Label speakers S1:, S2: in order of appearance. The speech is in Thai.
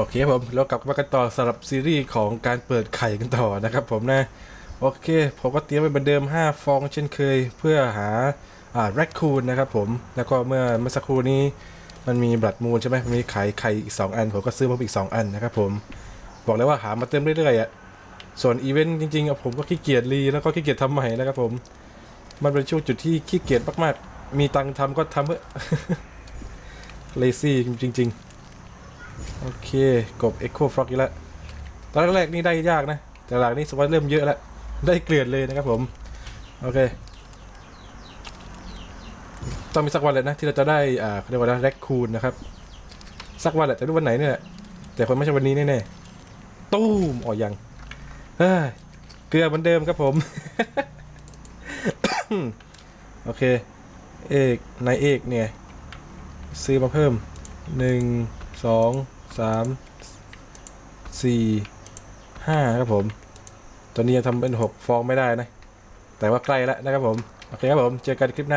S1: โอเคครับผมเรากลับมากันต่อสำหรับซีรีส์ของการเปิดไข่กันต่อนะครับผมนะ โอเค ผมก็เตรียมไว้เหมือนเดิม 5 ฟองเช่นเคย เพื่อหาอ่าแรคคูนนะครับผม แล้วก็เมื่อเมื่อสักครู่นี้มันมีบลัดมูนใช่ไหมมีไข่ไข่อีก 2 อัน ผมก็ซื้อมาอีก 2 อันนะครับผม บอกเลยว่าหามาเติมเรื่อยๆอะ ส่วนอีเวนต์จริงๆผมก็ขี้เกียจรีแล้วก็ขี้เกียจทำใหม่นะครับผม มันเป็นช่วงจุดที่ขี้เกียจมากๆ มีตังค์ทำก็ทำเถอเลซี่จริง ๆ โอเคกบ Echo Frog อีกแล้วตอนแรกๆนี่ได้ยากนะ แต่หลังนี้สวัสดเริ่มเยอะแล้วได้เกลือนเลยนะครับผม โอเค ต้องมีสักวันเลยนะ ที่เราจะได้อ่าเขาเรียกว่าแร็คคูนนะครับ สักวันแหละแต่รู้วันไหนเนี่ยแหละแต่คนไม่ใช่วันนี้แน่ๆตู้มอ๋อยังเฮ้ยเกลือเหมือนเดิมครับผม โอเค เอกนายเอกเนี่ย ซื้อมาเพิ่มหนึ่ง สองสามสี่ห้าครับผมตอนนี้ยังทำเป็นหกฟองไม่ได้นะ แต่ว่าใกล้แล้วนะครับผม โอเคครับผม เจอกันคลิปหน้า